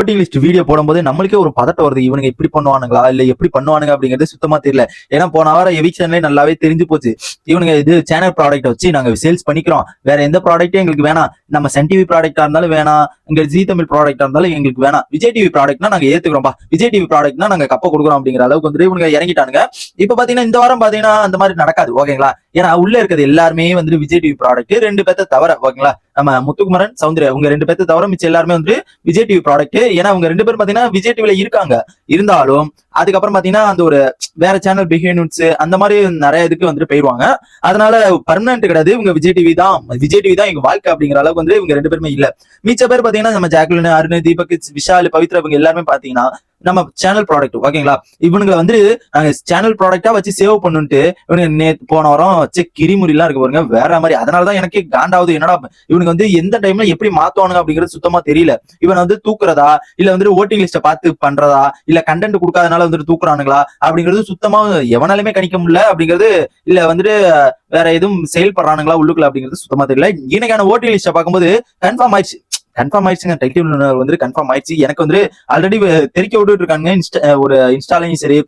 Voting list video போடும்போது நம்மளுக்கே ஒரு பதட்டம் வருது. இவனுங்க இப்படி பண்ணுவானுங்களா? இல்ல எப்படி பண்ணுவானுங்க அப்படிங்கிறது சுத்தமா தெரியல. ஏன்னா போன வாரம் எவிக்ஷன்லேயே நல்லாவே தெரிஞ்சு போச்சு. இவனுங்க இது சேனல் ப்ராடக்ட் வச்சு நாங்க சேல்ஸ் பண்ணிக்கிறோம். வேற எந்த ப்ராடக்ட்டும் எங்களுக்கு வேணாம். நம்ம சன் டிவி ப்ராடக்டா இருந்தாலும் வேணாம். இங்க ஜி தமிழ் ப்ராடக்டா இருந்தாலும் எங்களுக்கு வேணாம். விஜய் டிவி ப்ராடக்ட்னா நாங்க ஏத்துக்கிறோம்பா விஜய் டிவி ப்ராடக்ட்னா நாங்க கப்ப கொடுக்குறோம் அப்படிங்கிற அளவுக்கு வந்து இவனுங்க இறங்கிட்டானுங்க. இப்ப பாத்தீங்கன்னா இந்த வாரம் பாத்தீங்கன்னா அந்த மாதிரி நடக்காது. ஓகேங்களா? ஏன்னா உள்ள இருக்கிறது எல்லாருமே வந்து விஜய் டிவி ப்ராடக்ட் ரெண்டு பேர்த்த தவிர ஓகேங்களா? நம்ம முத்துக்குமரன் சௌந்தர்யா உங்க ரெண்டு பேர்த்த தவிர மிச்சம் எல்லாருமே வந்து விஜய் டிவி ப்ராடக்ட் ஏன்னா அவங்க ரெண்டு பேரும் பாத்தீங்கன்னா விஜய் டிவில இருக்காங்க. இருந்தாலும் அதுக்கப்புறம் பாத்தீங்கன்னா அந்த ஒரு வேற சேனல் பிஹேவியன்ஸ் அந்த மாதிரி நிறைய இதுக்கு வந்துட்டு போயிடுவாங்க அதனால பர்மனன்ட் கிடையாது. இவங்க விஜய் டிவி தான். விஜய் டிவி தான் எங்க வாழ்க்கை அப்படிங்கிற அளவுக்கு வந்து இவங்க ரெண்டு பேருமே இல்ல. மிச்ச பேர் பாத்தீங்கன்னா நம்ம ஜாக்லின் அருண் தீபக் விஷால் பவித்ரா இவங்க எல்லாருமே பாத்தீங்கன்னா நம்ம சேனல் ப்ராடக்ட் ஓகேங்களா இவனுங்களை வந்து நாங்க சேனல் ப்ராடக்டா வச்சு சேவ் பண்ணுன்ட்டு இவனுங்க நேத்து போன வாரம் வச்சு கிரிமுறிலாம் இருக்கு பாருங்க. வேற மாதிரி. அதனாலதான் எனக்கே காண்டாவது என்னடா இவனுக்கு வந்து எந்த டைம்ல எப்படி மாத்துவானுங்க அப்படிங்கிறது சுத்தமா தெரியல. இவன் வந்து தூக்குறதா? இல்ல வந்து ஓட்டிங் லிஸ்ட பார்த்து பண்றதா? இல்ல கண்டென்ட் கொடுக்காதனால வந்துட்டு தூக்குறானுங்களா? அப்படிங்கிறது சுத்தமா எவனாலுமே கணிக்க முடியல. அப்படிங்கிறது இல்ல வந்துட்டு வேற எதுவும் செயல்படுறானுங்களா உள்ளுக்குள்ள அப்படிங்கிறது சுத்தமா தெரியல. இன்னைக்கான ஓட்டிங் லிஸ்ட பார்க்கும்போது கன்ஃபார்ம் ஆயிடுச்சு. கன்ஃபார்ம் ஆயிடுச்சுங்க. டைட்டில் வந்து கன்ஃபார்ம் ஆயிடுச்சு. எனக்கு வந்து ஆல்ரெடி தெரிக்க விட்டுட்டு இருக்காங்க. இன்ஸ்டா ஒரு இன்ஸ்டாலையும் சரி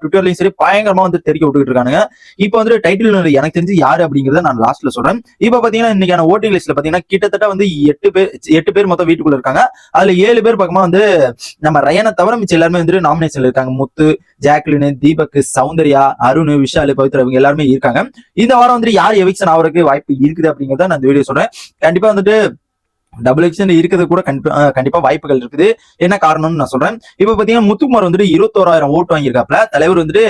ட்விட்டர்லயும் சரி பயங்கரமா வந்து தெரிக்க விட்டுட்டு இருக்கானுங்க. இப்போ வந்து டைட்டில் எனக்கு தெரிஞ்சு யாரு அப்படிங்கறத நான் லாஸ்ட்ல சொல்றேன். இப்போ பாத்தீங்கன்னா இன்னைக்கான ஓட்டிங் லிஸ்ட்ல பாத்தீங்கன்னா கிட்டத்தட்ட வந்து எட்டு பேர் எட்டு பேர் மொத்தம் வீட்டுக்குள்ள இருக்காங்க. அதுல ஏழு பேர் பக்கமா வந்து நம்ம ரயனை தவிர மிச்சம் எல்லாருமே வந்து நாமினேஷன்ல இருக்காங்க. முத்து ஜாக்லின் தீபக் சௌந்தர்யா அருண் விஷால் பவித்ரா இவங்க எல்லாருமே இருக்காங்க. இந்த வாரம் வந்து யார் எவிக்ஷன் ஆகிறதுக்கு வாய்ப்பு இருக்குது அப்படிங்கறத நான் இந்த வீடியோ சொல்றேன். கண்டிப்பா வந்துட்டு டபுள் எக்ஷன் இருக்கிறது கூட கண்டிப்பா வாய்ப்புகள் இருக்குது. என்ன காரணம்னு நான் சொல்றேன். இப்ப பாத்தீங்கன்னா முத்துக்குமார் வந்துட்டு இருபத்தோராயிரம் ஓட்டு வாங்கியிருக்காப்ல தலைவர் வந்துட்டு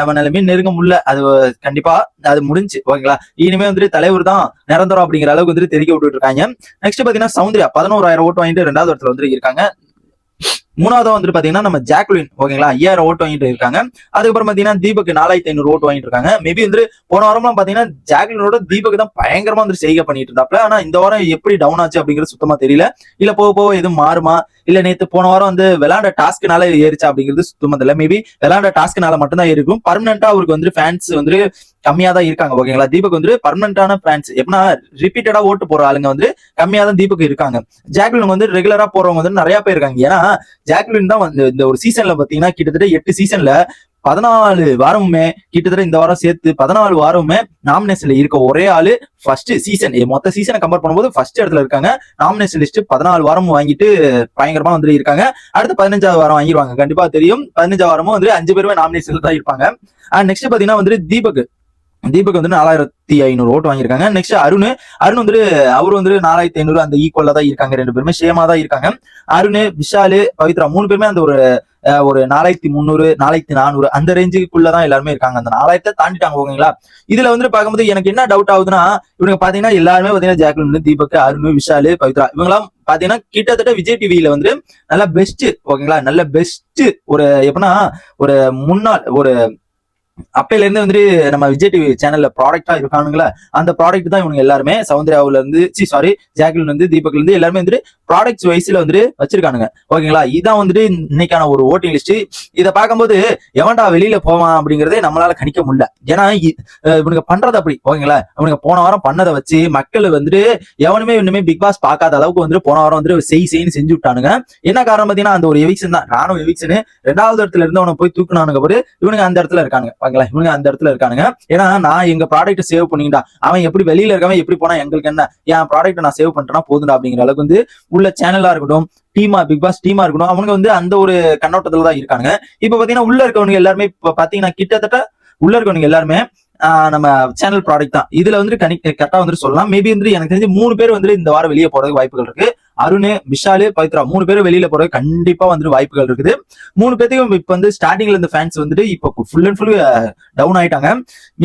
எவனாலுமே நெருங்க முடியல. அது கண்டிப்பா அது முடிஞ்சு ஓகேங்களா? இனிமே வந்துட்டு தலைவர் தான் நிரந்தரம் அப்படிங்கிற அளவுக்கு வந்துட்டு தெரிவிக்க விட்டுட்டு இருக்காங்க. நெக்ஸ்ட் பாத்தீங்கன்னா சௌந்தர்யா பதினோராயிரம் ஓட்டு வாங்கிட்டு ரெண்டாவது இடத்துல வந்துட்டு இருக்காங்க. மூணாவது வந்துட்டு பாத்தீங்கன்னா நம்ம ஜாக்லின் ஓகேங்களா? ஐயாயிரம் ஓட்டு வாங்கிட்டு இருக்காங்க. அதுக்கப்புறம் பாத்தீங்கன்னா தீபக் நாலாயிரத்தி ஐநூறு ஓட்டு வாங்கிட்டு இருக்காங்க. மேபி வந்து போன வாரம்லாம் பாத்தீங்கன்னா ஜாக்லினோட தீபக் தான் பயங்கரமா வந்து செய்கை பண்ணிட்டு இருந்தாப்ல. ஆனா இந்த வாரம் எப்படி டவுன் ஆச்சு அப்படிங்கிறது சுத்தமா தெரியல. இல்ல போக போக எதுவும் மாறுமா? இல்ல நேத்து போன வாரம் வந்து விளாண்ட டாஸ்க்னால ஏறிச்சா அப்படிங்கிறது சுத்தமா தெரியல. மேபி விளாண்ட டாஸ்க்னால மட்டும்தான் இருக்கும் பர்மனண்டா அவருக்கு வந்து ஃபேன்ஸ் வந்து கம்மியா தான் இருக்காங்க ஓகேங்களா? தீபக் வந்து பர்மனண்டான ஃபேன்ஸ் எப்படின்னா ரிப்பீட்டடா ஓட்டு போற ஆளுங்க வந்து கம்மியா தான் தீபக் இருக்காங்க. ஜாக்லின் வந்து ரெகுலரா போறவங்க வந்து நிறைய பேர் இருக்காங்க. ஏன்னா ஜாக்லின் தான் வந்து இந்த ஒரு சீசன்ல பாத்தீங்கன்னா கிட்டத்தட்ட எட்டு சீசன்ல பதினாலு வாரமுமே கிட்டத்தட்ட இந்த வாரம் சேர்த்து பதினாலு வாரமுமே நாமினேஷன்ல இருக்க ஒரே ஆளு ஃபர்ஸ்ட் சீசன் மொத்த சீசனை கம்பேர் பண்ணும்போது ஃபர்ஸ்ட் இடத்துல இருக்காங்க. நாமினேஷன் லிஸ்ட் பதினாலு வாரம் வாங்கிட்டு பயங்கரமா வந்து இருக்காங்க. அடுத்து பதினஞ்சாவது வாரம் வாங்கிடுவாங்க. கண்டிப்பா தெரியும். பதினஞ்சாவது வாரமும் வந்து அஞ்சு பேருமே நாமினேஷன்ல தான் இருப்பாங்க. அண்ட் நெக்ஸ்ட் பாத்தீங்கன்னா வந்து தீபக் தீபக் வந்து நாலாயிரத்தி ஐநூறு ஓட்டு வாங்கியிருக்காங்க. நெக்ஸ்ட் அருண் அருண் வந்து அவர் வந்து நாலாயிரத்தி ஐநூறு அந்த ஈக்குவலா தான் இருக்காங்க ரெண்டு பேருமே சேமா தான் இருக்காங்க. அருண் விஷாலு பவித்ரா மூணு பேருமே அந்த ஒரு ஒரு நாலாயிரத்தி முந்நூறு நாலாயிரத்தி நானூறு அந்த ரேஞ்சுக்குள்ளதான் எல்லாருமே இருக்காங்க. அந்த நாலாயிரத்தை தாண்டிட்டாங்க ஓகேங்களா? இதுல வந்து பார்க்கும்போது எனக்கு என்ன டவுட் ஆகுதுன்னா இவங்க பாத்தீங்கன்னா எல்லாருமே பாத்தீங்கன்னா ஜாக்லின் தீபக் அருண் விஷாலு பவித்ரா இவங்கெல்லாம் பாத்தீங்கன்னா கிட்டத்தட்ட விஜய் டிவியில வந்து நல்ல பெஸ்ட் ஓகேங்களா? நல்ல பெஸ்ட் ஒரு எப்படின்னா ஒரு முன்னாள் ஒரு அப்பையில இருந்து வந்துட்டு நம்ம விஜய் டிவி சேனல்ல ப்ராடக்டா இருக்கானுங்களா? அந்த ப்ராடக்ட் தான் இவங்க எல்லாருமே சௌந்தர்யாவுல இருந்து சி சாரி ஜாக்லின் வந்து தீபக்ல இருந்து எல்லாருமே வந்துட்டு ப்ராடக்ட்ஸ் வைஸ்ல வந்துட்டு வச்சிருக்கானுங்க. ஓகேங்களா இதான் வந்துட்டு இன்னைக்கான ஒரு ஓட்டிங் லிஸ்ட் இதை பார்க்கும்போது எவன்டா வெளியில போவான் அப்படிங்கறதே நம்மளால கணிக்க முடியல. ஏன்னா இ- இவனுங்க பண்றது அப்படி ஓகேங்களா இவனுங்க போன வாரம் பண்ணதை வச்சு மக்கள் வந்துட்டு எவனுமே இன்னுமே பிக் பாஸ் பார்க்காத அளவுக்கு வந்துட்டு போன வாரம் வந்துட்டு செய் செய்ன்னு செஞ்சு விட்டானுங்க. என்ன காரணம் பாத்தீங்கன்னா அந்த ஒரு எவிக்ஷன் தான். நானும் எவிக்ஷன் ரெண்டாவது இடத்துல இருந்து அவனை போய் தூக்கினானுங்க போது இவனுங்க அந்த இடத்துல இருக்கானுங்க. ஓகேங்களா இவனுங்க அந்த இடத்துல இருக்கானுங்க. ஏன்னா நான் எங்க ப்ராடக்ட் சேவ் பண்ணிக்கிட்டா அவன் எப்படி வெளியில இருக்கவன் எப்படி போனா எங்களுக்கு என்ன? என் ப்ராடக்ட் நான் சேவ் பண்ணிட்டேன்னா போதுண்டா அப்படிங்கிற அளவுக்கு வந்து உள்ள சேனலா இருக்கட்டும் டீமா பிக் பாஸ் டீமா இருக்கட்டும் அவங்க வந்து அந்த ஒரு கண்ணோட்டத்துல தான் இருக்காங்க இப்ப பாத்தீங்கன்னா உள்ள இருக்கவங்க எல்லாருமே இப்ப பாத்தீங்கன்னா கிட்டத்தட்ட உள்ள இருக்கவங்க எல்லாருமே நம்ம சேனல் ப்ராடக்ட் தான். இதுல வந்து கனி கரெக்டா வந்துட்டு சொல்லலாம். மேபி வந்து எனக்கு தெரிஞ்சு மூணு பேர் வந்து இந்த வாரம் வெளியே போறதுக்கு வாய்ப்புகள் இருக்கு. அருண் விஷாலு பவித்ரா மூணு பேரும் வெளியில போற கண்டிப்பா வந்துட்டு வாய்ப்புகள் இருக்குது. மூணு பேர்த்தையும் இப்ப வந்து ஸ்டார்டிங்ல இந்த ஃபேன்ஸ் வந்துட்டு இப்ப ஃபுல் அண்ட் ஃபுல் டவுன் ஆயிட்டாங்க.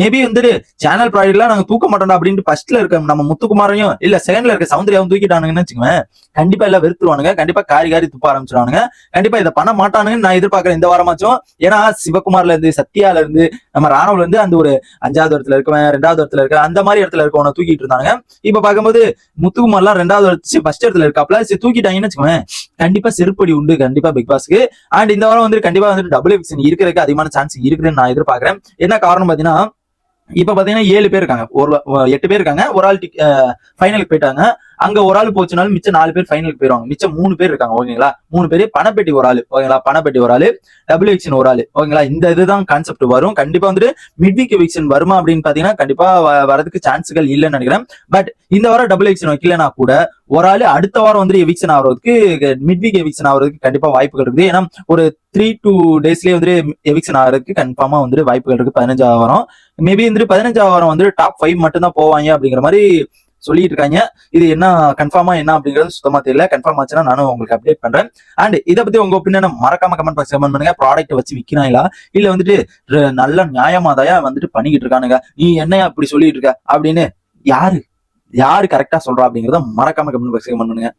மேபி வந்துட்டு சேனல் ப்ராடக்ட்லாம் நாங்க தூக்க மாட்டோம் அப்படின்ட்டு ஃபர்ஸ்ட்ல இருக்க நம்ம முத்துக்குமாரையும் இல்ல செகண்ட்ல இருக்க சௌந்தர்யாவும் தூக்கிட்டானுங்கன்னு வச்சுக்கோங்க கண்டிப்பா எல்லாம் வெறுத்துருவானுங்க. கண்டிப்பா காரி காரி துப்ப ஆரம்பிச்சிருவானுங்க. கண்டிப்பா இதை பண்ண மாட்டானுங்கன்னு நான் எதிர்பார்க்கறேன் இந்த வாரமாச்சும். ஏன்னா சிவகுமார்ல இருந்து சத்யால இருந்து நம்ம ராணுவல இருந்து அந்த ஒரு அஞ்சாவது இடத்துல இருக்கவன் ரெண்டாவது இடத்துல இருக்க அந்த மாதிரி இடத்துல இருக்கவன தூக்கிட்டு இருந்தாங்க இப்ப பார்க்கும்போது முத்துக்குமார்லாம் ரெண்டாவது இடத்து ஃபர்ஸ்ட் இடத்துல இருக்காப்ல சரி தூக்கிட்டாங்கன்னு வச்சுக்கோங்க கண்டிப்பா செருப்படி உண்டு. கண்டிப்பா பிக் பாஸ்க்கு அண்ட் இந்த வாரம் வந்து கண்டிப்பா வந்து டபுள் எக்ஷன் இருக்கிறதுக்கு அதிகமான சான்ஸ் இருக்குதுன்னு நான் எதிர்பார்க்கறேன். என்ன காரணம் பாத்தீங்கன்னா இப்ப பாத்தீங்கன்னா ஏழு பேர் இருக்காங்க. ஒரு எட்டு பேர் இருக்காங்க. ஒரு ஆள் ஃபைனலுக்கு போயிட்டாங்க. அங்க ஒரு ஆள் போச்சுனாலும் மிச்சம் நாலு பேர் ஃபைனலுக்கு போயிருவாங்க. மிச்சம் மூணு பேர் இருக்காங்க ஓகேங்களா? மூணு பேர் பணப்பெட்டி ஒரு ஆள் ஓகேங்களா? பணப்பெட்டி ஒரு ஆள் டபுள் எக்ஷன் ஒரு ஆள் ஓகேங்களா? இந்த இதுதான் கான்செப்ட் வரும். கண்டிப்பா வந்துட்டு மிட் வீக் எவிக்ஷன் வருமா அப்படின்னு பாத்தீங்கன்னா கண்டிப்பா வரதுக்கு சான்ஸ்கள் இல்லைன்னு நினைக்கிறேன். பட் இந்த வாரம் டபுள் எக்ஷன் வைக்கலனா கூட ஒரு ஆள் அடுத்த வாரம் வந்து எவிக்ஷன் ஆகிறதுக்கு மிட் வீக் எவிக்ஷன் ஆகிறதுக்கு கண்டிப்பா வாய்ப்புகள் இருக்குது. ஏன்னா ஒரு த்ரீ டூ டேஸ்லயே வந்து எவிக்ஷன் ஆகிறதுக்கு கன்ஃபார்மா வந்து வாய்ப்புகள் இருக்கு பதினஞ்சாவது வாரம். மேபி வந்து பதினஞ்சாவது வாரம் வந்து டாப் ஃபைவ் மட்டும் தான் போவாங்க அப்படிங்கிற மாதிரி சொல்லிட்டு இருக்காங்க இது என்ன கன்ஃபார்மா என்ன அப்படிங்கிறது சுத்தமா தெரியல. கன்ஃபார்ம் ஆச்சுன்னா நானும் உங்களுக்கு அப்டேட் பண்றேன். அண்ட் இதை பத்தி உங்க ஒப்பீனியன் மறக்காம கமெண்ட் பாக்ஸ் கமெண்ட் பண்ணுங்க. ப்ராடக்ட் வச்சு விற்கிறாங்களா இல்ல வந்துட்டு நல்ல நியாயமாதாயா வந்துட்டு பண்ணிக்கிட்டு இருக்கானுங்க நீ என்னையா அப்படி சொல்லிட்டு இருக்க அப்படின்னு யாரு யாரு கரெக்டா சொல்றா அப்படிங்கறத மறக்காம கமெண்ட் பாக்ஸ் கமெண்ட் பண்ணுங்க.